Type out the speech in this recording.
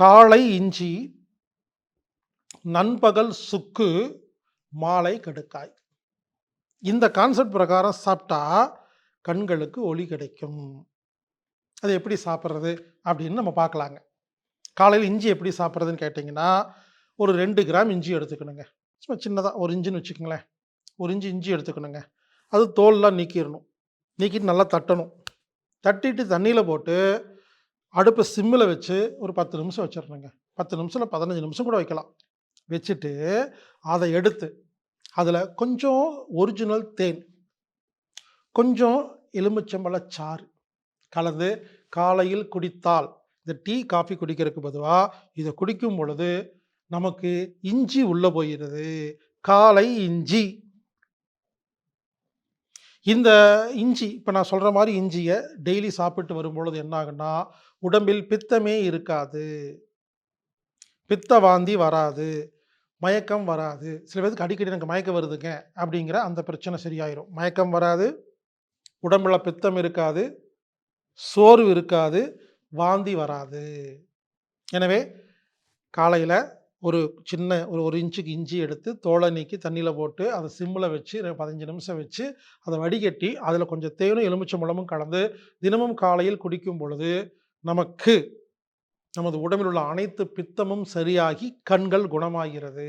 காலை இஞ்சி நண்பகல் சுக்கு மாலை கடுக்காய். இந்த கான்செப்ட் பிரகாரம் சாப்பிட்டா கண்களுக்கு ஒளி கிடைக்கும். அது எப்படி சாப்பிட்றது அப்படின்னு நம்ம பார்க்கலாங்க. காலையில் இஞ்சி எப்படி சாப்பிட்றதுன்னு கேட்டிங்கன்னா ஒரு ரெண்டு கிராம் இஞ்சி எடுத்துக்கணுங்க. சும்மா சின்னதாக ஒரு இஞ்சின்னு வச்சுக்கோங்களேன். ஒரு இஞ்சி இஞ்சி எடுத்துக்கணுங்க. அது தோல்லாம் நீக்கிடணும். நீக்கிட்டு நல்லா தட்டணும். தட்டிட்டு தண்ணியில் போட்டு அடுப்பை சிம்மில் வச்சு ஒரு பத்து நிமிஷம் வச்சிடணுங்க. பத்து நிமிஷம் இல்லை பதினஞ்சு நிமிஷம் கூட வைக்கலாம். வச்சுட்டு அதை எடுத்து அதில் கொஞ்சம் ஒரிஜினல் தேன் கொஞ்சம் எலுமிச்சம்பழ சாறு கலந்து காலையில் குடித்தால் இந்த டீ காஃபி குடிக்கிறதுக்கு பொதுவாக இதை குடிக்கும் பொழுது நமக்கு இஞ்சி உள்ளே போயிடுது. காலை இஞ்சி. இந்த இஞ்சி இப்போ நான் சொல்கிற மாதிரி இஞ்சியை டெய்லி சாப்பிட்டு வரும்பொழுது என்ன ஆகுன்னா உடம்பில் பித்தமே இருக்காது. பித்த வாந்தி வராது. மயக்கம் வராது. சில பேருக்கு அடிக்கடி எனக்கு மயக்கம் வருதுங்க அப்படிங்கிற அந்த பிரச்சனை சரியாயிரும். மயக்கம் வராது. உடம்புல பித்தம் இருக்காது. சோர்வு இருக்காது. வாந்தி வராது. எனவே காலையில் ஒரு சின்ன ஒரு ஒரு இன்ச்சுக்கு இஞ்சி எடுத்து தோலை நீக்கி தண்ணியில் போட்டு அதை சிம்மில் வச்சு பதினஞ்சு நிமிஷம் வச்சு அதை வடிகட்டி அதில் கொஞ்சம் தேனும் எலுமிச்சம்பழமும் கலந்து தினமும் காலையில் குடிக்கும் பொழுது நமக்கு நமது உடம்பில் உள்ள அனைத்து பித்தமும் சரியாகி கண்கள் குணமாகிறது.